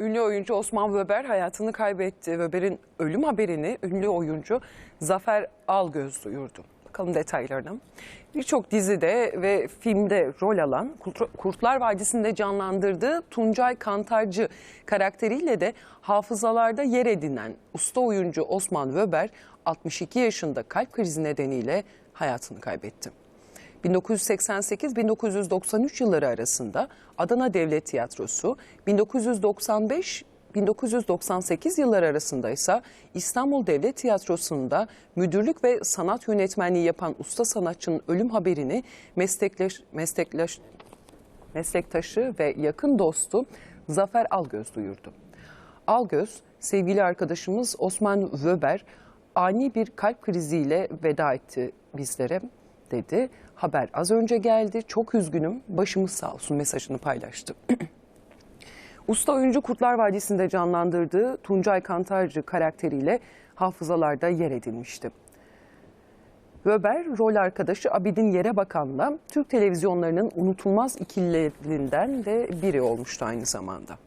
Ünlü oyuncu Osman Wöber hayatını kaybetti. Wöber'in ölüm haberini ünlü oyuncu Zafer Algöz duyurdu. Bakalım detaylarına. Birçok dizide ve filmde rol alan Kurt- Kurtlar Vadisi'nde canlandırdığı Tuncay Kantarcı karakteriyle de hafızalarda yer edinen usta oyuncu Osman Wöber 62 yaşında kalp krizi nedeniyle hayatını kaybetti. 1988-1993 yılları arasında Adana Devlet Tiyatrosu, 1995 1998 yılları arasında ise İstanbul Devlet Tiyatrosu'nda müdürlük ve sanat yönetmenliği yapan usta sanatçının ölüm haberini meslekleş, meslekleş, meslektaşı ve yakın dostu Zafer Algöz duyurdu. Algöz, sevgili arkadaşımız Osman Wöber ani bir kalp kriziyle veda etti bizlere dedi. Haber az önce geldi, çok üzgünüm, başımız sağ olsun mesajını paylaştı. Usta oyuncu Kurtlar Vadisi'nde canlandırdığı Tuncay Kantarcı karakteriyle hafızalarda yer edinmişti. Wöber, rol arkadaşı Abidin Yerebakan'la Türk televizyonlarının unutulmaz ikililerinden de biri olmuştu aynı zamanda.